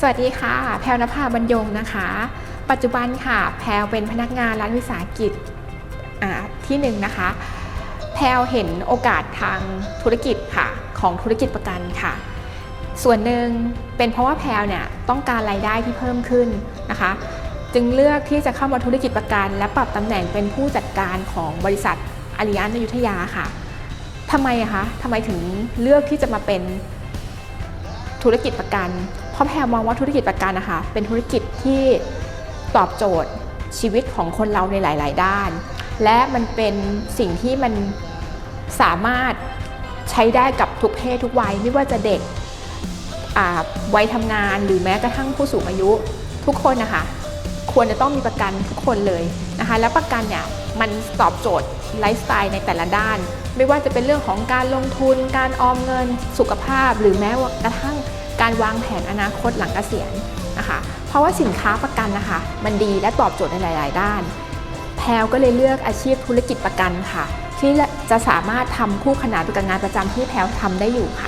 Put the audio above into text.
สวัสดีค่ะ แพรวนภาบรรยงนะคะ ปัจจุบันค่ะ แพรวเป็นพนักงานรัฐวิสาหกิจที่หนึ่งนะคะ แพรวเห็นโอกาสทางธุรกิจค่ะ ของธุรกิจประกันค่ะ ส่วนหนึ่งเป็นเพราะว่าแพรวเนี่ยต้องการรายได้ที่เพิ่มขึ้นนะคะ จึงเลือกที่จะเข้ามาธุรกิจประกัน และปรับตำแหน่งเป็นผู้จัดการของบริษัทอาริยันอยุธยาค่ะทำไมคะทำไมถึงเลือกที่จะมาเป็นธุรกิจประกัน ราะแพรมองว่าธุรกิจประกันนะคะ เป็นธุรกิจที่ตอบโจทย์ชีวิตของคนเราในหลาย ๆ ด้าน และมันเป็นสิ่งที่มันสามารถใช้ได้กับทุกเพศทุกวัย ไม่ว่าจะเด็กวัยทำงานหรือแม้กระทั่งผู้สูงอายุทุกคนนะคะควรจะต้องมีประกันทุกคนเลยนะคะ และประกันเนี่ยมันตอบโจทย์ไลฟ์สไตล์ในแต่ละด้าน ไม่ว่าจะเป็นเรื่องของการลงทุน การออมเงิน สุขภาพ หรือแม้ว่ากระทั่ง การวางแผนอนาคตหลังเกษียณนะคะ เพราะว่าสินค้าประกันนะคะ มันดีและตอบโจทย์ในหลาย ๆ ด้าน แพลวก็เลยเลือกอาชีพธุรกิจประกันค่ะ ที่จะสามารถทำคู่ขนานไปกับงานประจำที่แพลวทำได้อยู่ค่ะ